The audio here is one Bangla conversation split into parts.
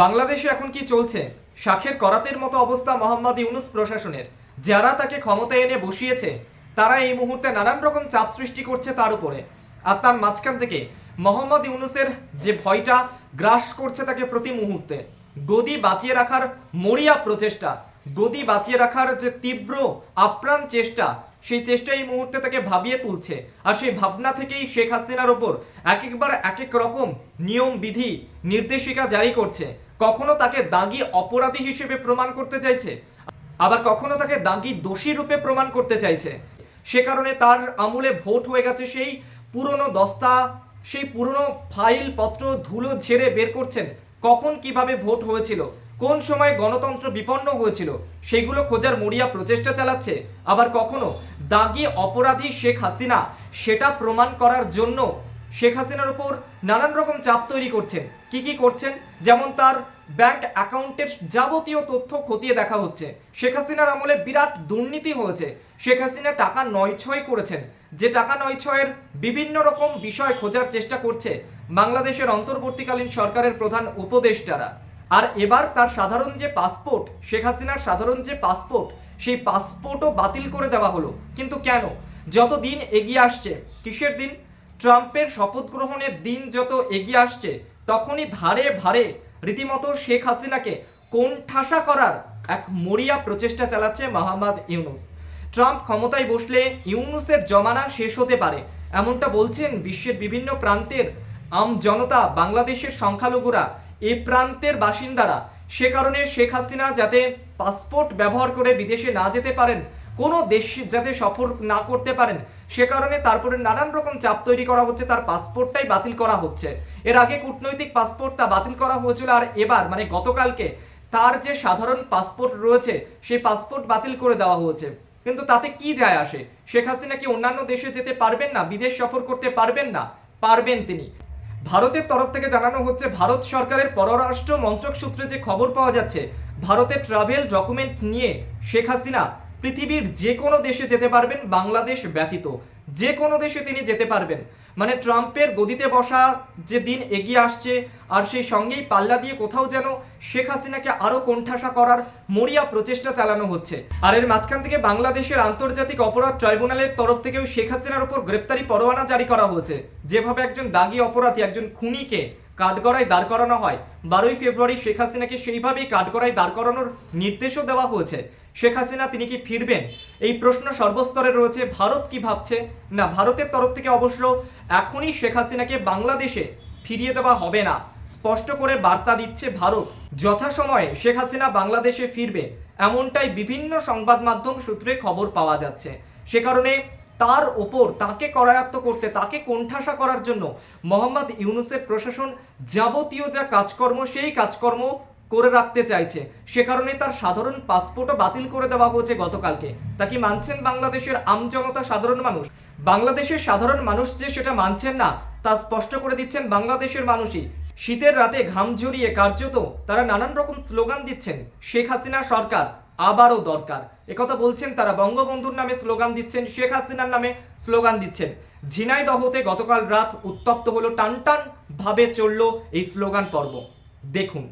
বাংলাদেশে এখন কি চলছে? শাখের করাতের মতো অবস্থা মোহাম্মদ ইউনুস প্রশাসনের। যারা তাকে ক্ষমতায় এনে বসিয়েছে, তারা এই মুহূর্তে নানান রকম চাপ সৃষ্টি করছে তার উপরে। আর তার মাঝখান থেকে মোহাম্মদ ইউনুসের যে ভয়টা গ্রাস করছে তাকে প্রতি মুহূর্তে। গদি বাঁচিয়ে রাখার মরিয়া প্রচেষ্টা, গদি বাঁচিয়ে রাখার যে তীব্র আপ্রাণ চেষ্টা সেই চেষ্টা এই মুহূর্তে তাকে ভাবিয়ে তুলছে। আর সেই ভাবনা থেকেই শেখ হাসিনার ওপর এক একবার এক এক রকম নিয়ম, বিধি, নির্দেশিকা জারি করছে। কখনো তাকে দাগি অপরাধী হিসেবে প্রমাণ করতে চাইছে, আবার কখনো তাকে দাগি দোষী রূপে প্রমাণ করতে চাইছে। সে কারণে তার আমলে ভোট হয়ে গেছে সেই পুরনো দস্তা, সেই পুরনো ফাইল পত্র ধুলো ঝেড়ে বের করছেন। কখন কীভাবে ভোট হয়েছিল কোন সময় গণতন্ত্র বিপন্ন হয়েছিল? সেগুলো খোঁজার মরিয়া প্রচেষ্টা চালাচ্ছে। আবার কখনো দাগি অপরাধী শেখ হাসিনা সেটা প্রমাণ করার জন্য শেখ হাসিনার উপর নানান রকম চাপ তৈরি করছেন। কি কি করছেন? যেমন তার ব্যাংক অ্যাকাউন্টের যাবতীয় তথ্য খতিয়ে দেখা হচ্ছে। শেখ হাসিনার আমলে বিরাট দুর্নীতি হয়েছে। শেখ হাসিনা টাকা নয় ছয় করেছেন। যে টাকা নয় ছয়ের বিভিন্ন রকম বিষয় খোঁজার চেষ্টা করছে বাংলাদেশের অন্তর্বর্তীকালীন সরকারের প্রধান উপদেষ্টারা। আর এবার তার সাধারণ যে পাসপোর্ট শেখ হাসিনার সাধারণ যে পাসপোর্ট সেই পাসপোর্টও বাতিল করে দেওয়া হলো। কিন্তু কেন? যত দিন এগিয়ে আসছে, কিসের দিন? ট্রাম্পের শপথ গ্রহণের দিন যত এগিয়ে আসছে, তখনই ধারে ভারে রীতিমতো শেখ হাসিনাকে কোণঠাসা করার এক মরিয়া প্রচেষ্টা চালাচ্ছে মোহাম্মদ ইউনুস। ট্রাম্প ক্ষমতায় বসলে ইউনুসের জমানা শেষ হতে পারে, এমনটা বলছেন বিশ্বের বিভিন্ন প্রান্তের আম জনতা, বাংলাদেশের সংখ্যালঘুরা। এই প্রান্তের বাসিন্দারা, সে কারণে শেখ হাসিনা যাতে পাসপোর্ট ব্যবহার করে বিদেশে না যেতে পারেন, কোনো দেশ যাতে সফর না করতে পারেন, সে কারণে তারপরে নানান রকম চাপ তৈরি করা হচ্ছে, তার পাসপোর্টটাই বাতিল করা হচ্ছে। এর আগে কূটনৈতিক পাসপোর্ট তা বাতিল করা হয়েছিল আর এবার মানে গতকালকে, তার যে সাধারণ পাসপোর্ট রয়েছে, সেই পাসপোর্ট বাতিল করে দেওয়া হয়েছে। কিন্তু তাতে কি যায় আসে? শেখ হাসিনা কি অন্যান্য দেশে যেতে পারবেন না? বিদেশ সফর করতে পারবেন না? পারবেন তিনি। ভারতের তরফ থেকে জানানো হচ্ছে, ভারত সরকারের পররাষ্ট্র মন্ত্রক সূত্রে যে খবর পাওয়া যাচ্ছে, ভারতের ট্রাভেল ডকুমেন্ট নিয়ে শেখ হাসিনা পৃথিবীর যে কোনো দেশে যেতে পারবেন বাংলাদেশ ব্যতীত। যে কোনো দেশে তিনি যেতে পারবেন। মানে ট্রাম্পের গদিতে বসা যে দিন এগিয়ে আসছে, আর সেই সঙ্গেই পাল্লা দিয়ে কোথাও যেন শেখ হাসিনাকে আরও কোণঠাসা করার মরিয়া প্রচেষ্টা চালানো হচ্ছে। আর এর মাঝখান থেকে বাংলাদেশের আন্তর্জাতিক অপরাধ ট্রাইব্যুনালের তরফ থেকেও শেখ হাসিনার উপর গ্রেপ্তারি পরোয়ানা জারি করা হয়েছে। যেভাবে একজন দাগি অপরাধী, একজন খুনিকে কাঠগড়ায় দাঁড় করানো হয়। বারোই ফেব্রুয়ারি শেখ হাসিনাকে সেইভাবেই কাঠগড়ায় দাঁড় করানোর নির্দেশও দেওয়া হয়েছে। শেখ হাসিনা তিনি কি ফিরবেন? এই প্রশ্ন সর্বস্তরে রয়েছে। ভারত কি ভাবছে? না, ভারতের তরফ থেকে অবশ্য এখনই শেখ হাসিনাকে বাংলাদেশে ফিরিয়ে দেওয়া হবে না। স্পষ্ট করে বার্তা দিচ্ছে ভারত। যথাসময়ে শেখ হাসিনা বাংলাদেশে ফিরবে, এমনটাই বিভিন্ন সংবাদ মাধ্যম সূত্রে খবর পাওয়া যাচ্ছে। সে কারণে তার ওপর তাকে করায়ত্ত করতে, তাকে কোণঠাসা করার জন্য মোহাম্মদ ইউনুসের প্রশাসন যাবতীয় যা কাজকর্ম, সেই কাজকর্ম করে রাখতে চাইছে। সে কারণে তার সাধারণ পাসপোর্টও বাতিল করে দেওয়া হয়েছে গতকালকে। তা কি মানছেন বাংলাদেশের আমজনতা সাধারণ মানুষ? বাংলাদেশের সাধারণ মানুষ যে সেটা মানছেন না, তা স্পষ্ট করে দিচ্ছেন বাংলাদেশের মানুষই। শীতের রাতে ঘাম ঝরিয়ে কার্যত তারা নানান রকম স্লোগান দিচ্ছেন শেখ হাসিনা সরকার। আবারও দরকার। একথা বলছেন তারা বঙ্গবন্ধুর নামে স্লোগান দিচ্ছেন, শেখ হাসিনার নামে স্লোগান দিচ্ছেন। ঝিনাইদহতে গতকাল রাত উত্তপ্ত হলো টান টান ভাবে চলল এই স্লোগান পর্ব। দেখুন।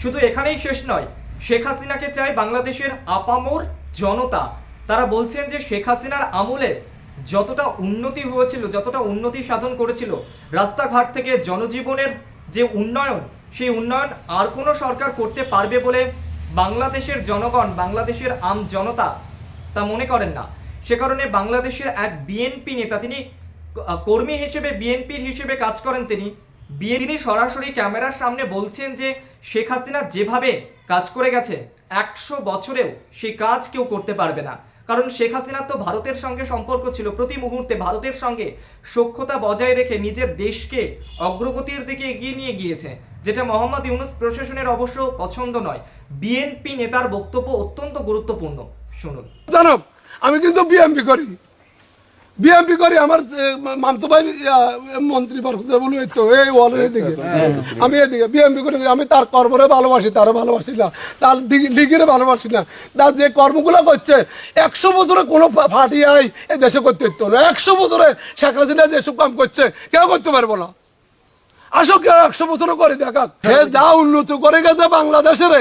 শুধু এখানেই শেষ নয়, শেখ হাসিনাকে চায় বাংলাদেশের আপামোর জনতা। তারা বলছেন যে শেখ হাসিনার আমলে যতটা উন্নতি হয়েছিল, যতটা উন্নতি সাধন করেছিল, রাস্তাঘাট থেকে জনজীবনের যে উন্নয়ন, সেই উন্নয়ন আর কোনো সরকার করতে পারবে বলে বাংলাদেশের জনগণ, বাংলাদেশের আম জনতা তা মনে করেন না। সে কারণে বাংলাদেশের এক বিএনপি নেতা, তিনি কর্মী হিসেবে, বিএনপির হিসেবে কাজ করেন তিনি। বিয়ে তিনি সরাসরি ক্যামেরার সামনে বলছেন যে শেখ হাসিনা যেভাবে কাজ করে গেছে, একশো বছরেও সে কাজ কেউ করতে পারবে না। কারণ শেখ হাসিনার তো ভারতের সঙ্গে সম্পর্ক ছিল। প্রতি মুহূর্তে ভারতের সঙ্গে সখ্যতা বজায় রেখে নিজের দেশকে অগ্রগতির দিকে এগিয়ে নিয়ে গিয়েছে, যেটা মোহাম্মদ ইউনুস প্রশাসনের অবশ্য পছন্দ নয়। বিএনপি নেতার বক্তব্য অত্যন্ত গুরুত্বপূর্ণ। শুনুন। জানাব আমি কিন্তু বিএমপি করি। বিএমপি করি আমার মামতো ভাই মন্ত্রী বলু এই ওয়ালের এদিকে। আমি এদিকে বিএমপি করি আমি তার কর্মরে ভালোবাসি তারও ভালোবাসি না। তার লিগের ভালোবাসি না। তার যে কর্মগুলো করছে একশো বছরে কোনো ফাটি আই এই দেশে করতে হতো না। একশো বছরে শেখ হাসিনা যেসব কাম করছে কেউ করতে পারব না। আসো কেউ একশো বছর করে দেখা সে যা উন্নত করে গেছে বাংলাদেশের।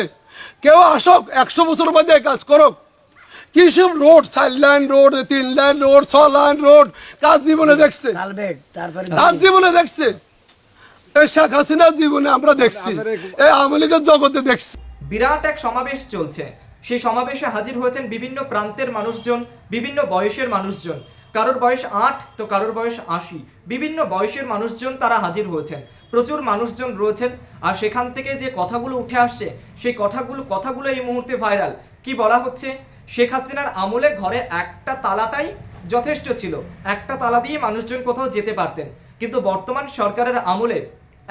কেউ আসক একশো বছর মধ্যে কাজ করুক। কি সব রোড? চার লাইন রোড তিন লাইন রোড ছ লাইন রোড। কাজ জীবনে দেখছে? কাজ জীবনে দেখছে? এই শেখ হাসিনার জীবনে আমরা দেখছি। এই আওয়ামী লীগের জগতে দেখছি। বিরাট এক সমাবেশ চলছে। সেই সমাবেশে হাজির হয়েছেন বিভিন্ন প্রান্তের মানুষজন বিভিন্ন বয়সের মানুষজন। কারোর বয়স আট তো কারোর বয়স আশি। বিভিন্ন বয়সের মানুষজন তারা হাজির হয়েছেন। প্রচুর মানুষজন রয়েছেন। আর সেখান থেকে যে কথাগুলো উঠে আসছে সেই কথাগুলো কথাগুলো এই মুহূর্তে ভাইরাল। কি বলা হচ্ছে? শেখ হাসিনার আমলে ঘরে একটা তালাটাই যথেষ্ট ছিল। একটা তালা দিয়ে মানুষজন কোথাও যেতে পারতেন। কিন্তু বর্তমান সরকারের আমলে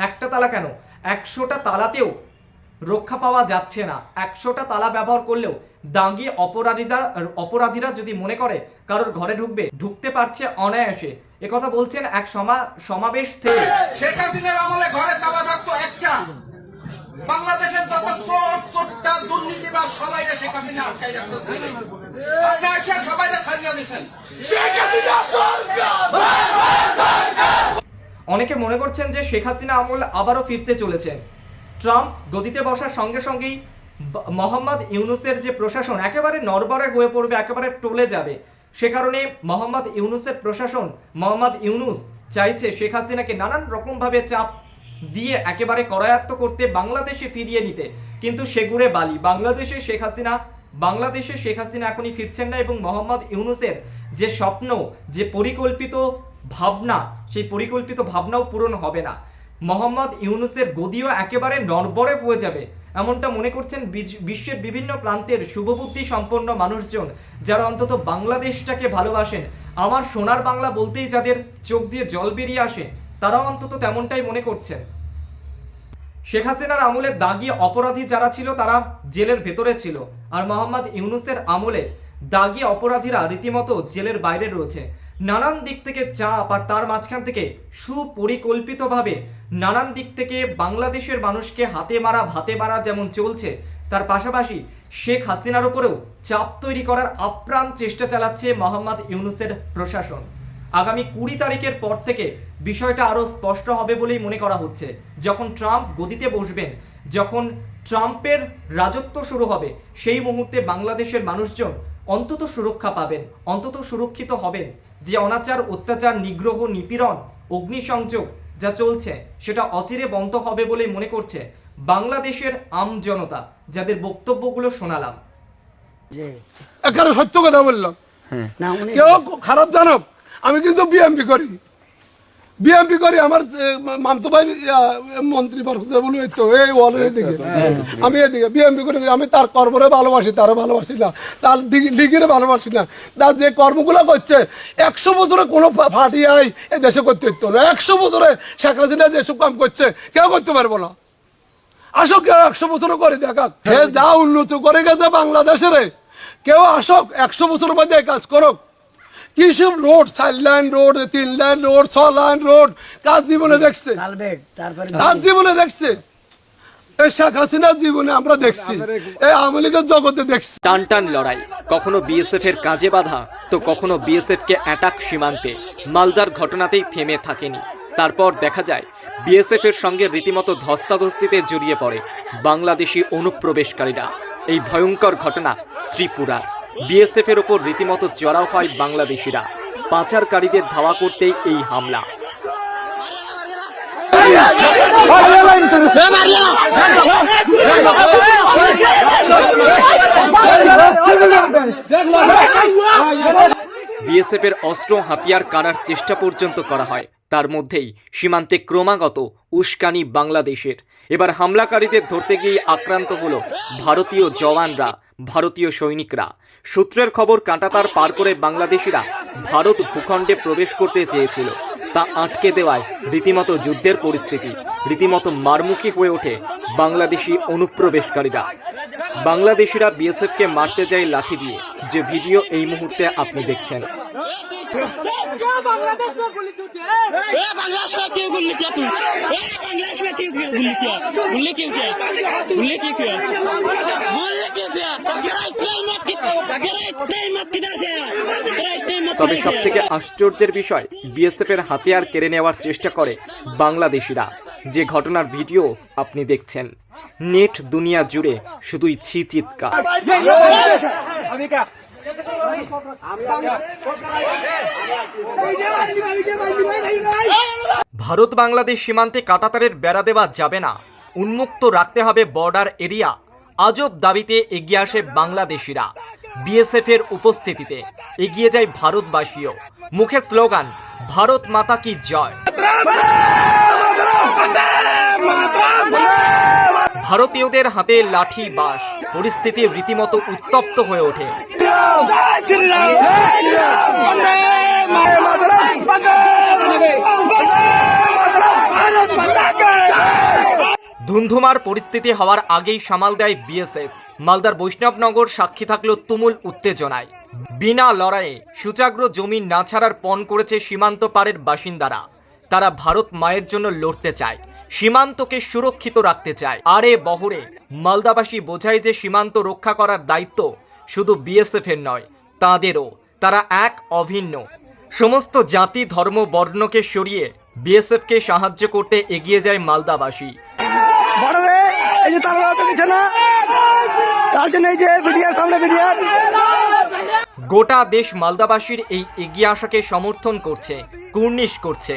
একটা তালা কেন? একশোটা তালাতেও রক্ষা পাওয়া যাচ্ছে না। একশোটা তালা ব্যবহার করলেও দাঙ্গি অপরাধীরা অপরাধীরা যদি মনে করে কারোর ঘরে ঢুকবে, ঢুকতে পারছে অনায়াসে। একথা বলছেন এক সমা, সমাবেশ থেকে। শেখ হাসিনার আমলে ঘরে তালা থাকতো সবাই শেখ হাসিনা আটকাই রাখছে আপনি এসে সবাই ছাড়িয়ে দিয়েছেন। শেখ হাসিনা অনেকে মনে করছেন যে শেখ হাসিনা আমল আবারও ফিরতে চলেছে। ট্রাম্প গদিতে বসার সঙ্গে সঙ্গেই মোহাম্মদ ইউনুসের যে প্রশাসন একেবারে নরবরে হয়ে পড়বে একেবারে টলে যাবে। সে কারণে মোহাম্মদ ইউনুসের প্রশাসন মোহাম্মদ ইউনুস চাইছে শেখ হাসিনাকে নানান রকমভাবে চাপ দিয়ে একেবারে করায়ত্ত করতে বাংলাদেশে ফিরিয়ে নিতে। কিন্তু সেগুড়ে বালি। বাংলাদেশে শেখ হাসিনা, বাংলাদেশে শেখ হাসিনা এখনই ফিরছেন না এবং মোহাম্মদ ইউনুসের যে স্বপ্ন, যে পরিকল্পিত ভাবনা, সেই পরিকল্পিত ভাবনাও পূরণ হবে না। মোহাম্মদ ইউনুসের গদিও একেবারে নড়বড়ে হয়ে যাবে। এমনটা মনে করছেন বিশ্বের বিভিন্ন প্রান্তের শুভবুদ্ধি সম্পন্ন মানুষজন, যারা অন্তত বাংলাদেশটাকে ভালোবাসেন। আমার সোনার বাংলা বলতেই যাদের চোখ দিয়ে জল বেরিয়ে আসে। তারাও অন্তত তেমনটাই মনে করছেন। শেখ হাসিনার আমলে দাগি অপরাধী যারা ছিল, তারা জেলের ভেতরে ছিল আর মোহাম্মদ ইউনুসের আমলে দাগি অপরাধীরা রীতিমতো জেলের বাইরে রয়েছে। নানান দিক থেকে চাপ আর তার মাঝখান থেকে সুপরিকল্পিতভাবে নানান দিক থেকে বাংলাদেশের মানুষকে হাতে মারা, ভাতে মারা যেমন চলছে, তার পাশাপাশি শেখ হাসিনার উপরেও চাপ তৈরি করার আপ্রাণ চেষ্টা চালাচ্ছে মোহাম্মদ ইউনুসের প্রশাসন। আগামী কুড়ি তারিখের পর থেকে বিষয়টা আরও স্পষ্ট হবে বলেই মনে করা হচ্ছে। যখন ট্রাম্প গদিতে বসবেন যখন ট্রাম্পের রাজত্ব শুরু হবে সেই মুহূর্তে বাংলাদেশের মানুষজন অন্তত সুরক্ষা পাবেন অন্তত সুরক্ষিত হবেন। যে অনাচার অত্যাচার নিগ্রহ নিপীড়ন অগ্নিসংযোগ যা চলছে সেটা অচিরে বন্ধ হবে বলেই মনে করছে বাংলাদেশের আম জনতা যাদের বক্তব্যগুলো শোনালাম। সত্য কথা বললাম না কেউ খারাপ জানব আমি কিন্তু বিএমপি করি। বিএমপি করি আমার মামতো ভাই মন্ত্রী এই ওয়ালের এদিকে। আমি এদিকে বিএমপি করি আমি তার কর্মরে ভালোবাসি তারও ভালোবাসি না। তার লিগের ভালোবাসি না। তার যে কর্মগুলো করছে একশো বছরে কোনো ফাটি আই এই দেশে করতে হতো না। একশো বছরে শেখ হাসিনা যেসব কাম করছে কেউ করতে পারব না। আসো কেউ একশো বছর করে দেখা সে যা উন্নত করে গেছে বাংলাদেশের। কেউ আসক একশো বছর মধ্যে কাজ করুক। কি সব রোড? চার লাইন রোড তিন লাইন রোড ছ লাইন রোড। কাজ জীবনে দেখছে? কাজ জীবনে দেখছে? শেখ হাসিনার জীবনে আমরা দেখছি। এই আওয়ামী লীগের জগতে দেখছি। টান টান লড়াই। কখনো বিএসএফ এর কাজে বাধা তো কখনো বিএসএফ কে অ্যাটাক সীমান্তে। মালদার ঘটনাতেই থেমে থাকেনি। তারপর দেখা যায় বিএসএফ এর সঙ্গে রীতিমতো ধস্তাধস্তিতে জড়িয়ে পড়ে বাংলাদেশি অনুপ্রবেশকারীরা। এই ভয়ঙ্কর ঘটনা ত্রিপুরার। বিএসএফ এর ওপর রীতিমতো জড়াও হয় বাংলাদেশিরা। পাচারকারীদের ধাওয়া করতেই এই হামলা। বিএসএফ এর অস্ত্র হাতিয়ার কাড়ার চেষ্টা পর্যন্ত করা হয়। তার মধ্যেই সীমান্তে ক্রমাগত উস্কানি বাংলাদেশের। এবার হামলাকারীদের ধরতে গিয়ে আক্রান্ত হল ভারতীয় জওয়ানরা, ভারতীয় সৈনিকরা। সূত্রের খবর, কাঁটাতার পার করে বাংলাদেশিরা ভারত ভূখণ্ডে প্রবেশ করতে চেয়েছিল। তা আটকে দেওয়ায় রীতিমতো যুদ্ধের পরিস্থিতি, রীতিমতো মারমুখী হয়ে ওঠে বাংলাদেশি অনুপ্রবেশকারীরা। বাংলাদেশিরা বিএসএফকে মারতে যায় লাঠি দিয়ে। যে ভিডিও এই মুহূর্তে আপনি দেখছেন। ए बांग्लादेश में क्यों गुल्ली किया तू ए बांग्लादेश में क्यों गुल्ली किया गुल्ली क्यों किया गुल्ली क्यों किया गुल्ली क्यों किया तेरा इतना हिम्मत कि तेरा इतना हिम्मत किधर से आया तेरा इतना हिम्मत তবে किधर সব से থেকে आया? আশ্চর্যের বিষয় বিএসএফ এর হাতিয়ার কেড়ে নেওয়ার চেষ্টা করে বাংলাদেশিরা যে ঘটনার ভিডিও আপনি দেখছেন নেট দুনিয়া জুড়ে শুধুই ছি চিৎকার ভারত বাংলাদেশ সীমান্তে কাটাতারের বেড়া দেওয়া যাবে না। উন্মুক্ত রাখতে হবে বর্ডার এরিয়া। আজব দাবিতে এগিয়ে আসে বাংলাদেশিরা। বিএসএফ এর উপস্থিতিতে এগিয়ে যায় ভারতবাসীও। মুখে স্লোগান, ভারত মাতা কি জয়? ভারতীয়দের হাতে লাঠি বাস পরিস্থিতি রীতিমতো উত্তপ্ত হয়ে ওঠে। ধুন্ধুমার পরিস্থিতি হওয়ার আগেই সামাল দেয় বিএসএফ। মালদার বৈষ্ণবনগর সাক্ষী থাকল তুমুল উত্তেজনায়। বিনা লড়াইয়ে সুচাগ্র জমি না ছাড়ার পণ করেছে সীমান্ত পারের বাসিন্দারা। তারা ভারত মায়ের জন্য লড়তে চায়, সীমান্তকে সুরক্ষিত রাখতে চায়। আরে বহরে, মালদাবাসী বোঝায় যে সীমান্ত রক্ষা করার দায়িত্ব শুধু বিএসএফ এর নয় তাদেরও। তারা এক অভিন্ন। সমস্ত জাতি ধর্ম বর্ণকে সরিয়ে বিএসএফকে সাহায্য করতে এগিয়ে যায় মালদাবাসী। এই যে না তার জন্য এই যে বিডিআর সামনে বিডিআর গোটা দেশ মালদাবাসীর এই এগিয়ে আসাকে সমর্থন করছে কুর্নিশ করছে।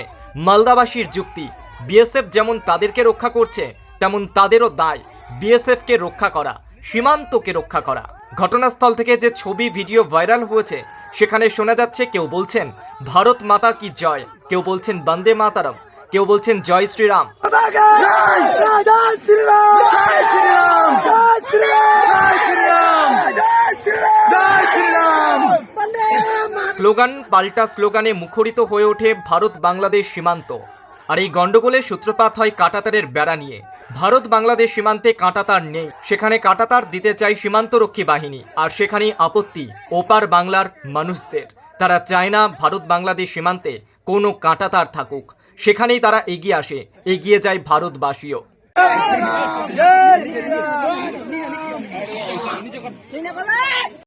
মালদাবাসীর যুক্তি বিএসএফ যেমন তাদেরকে রক্ষা করছে তেমন তাদেরও দায় বিএসএফকে রক্ষা করা। সীমান্তকে রক্ষা করা। ঘটনাস্থল থেকে যে ছবি, ভিডিও ভাইরাল হয়েছে, সেখানে শোনা যাচ্ছে কেউ বলছেন, ভারত মাতা কি জয়? কেউ বলছেন, বন্দে মাতারম। কেউ বলছেন, জয় শ্রীরাম। স্লোগান, পাল্টা স্লোগানে মুখরিত হয়ে ওঠে ভারত বাংলাদেশ সীমান্ত। আর এই গন্ডগোলের সূত্রপাত হয় কাটাতারের বেড়া নিয়ে। ভারত বাংলাদেশ সীমান্তে কাঁটাতার নেই। সেখানে কাঁটাতার দিতে চায় সীমান্তরক্ষী বাহিনী। আর সেখানেই আপত্তি ওপার বাংলার মানুষদের। তারা চায় না ভারত বাংলাদেশ সীমান্তে কোনো কাঁটাতার থাকুক। সেখানেই তারা এগিয়ে আসে। এগিয়ে যায় ভারতবাসীও।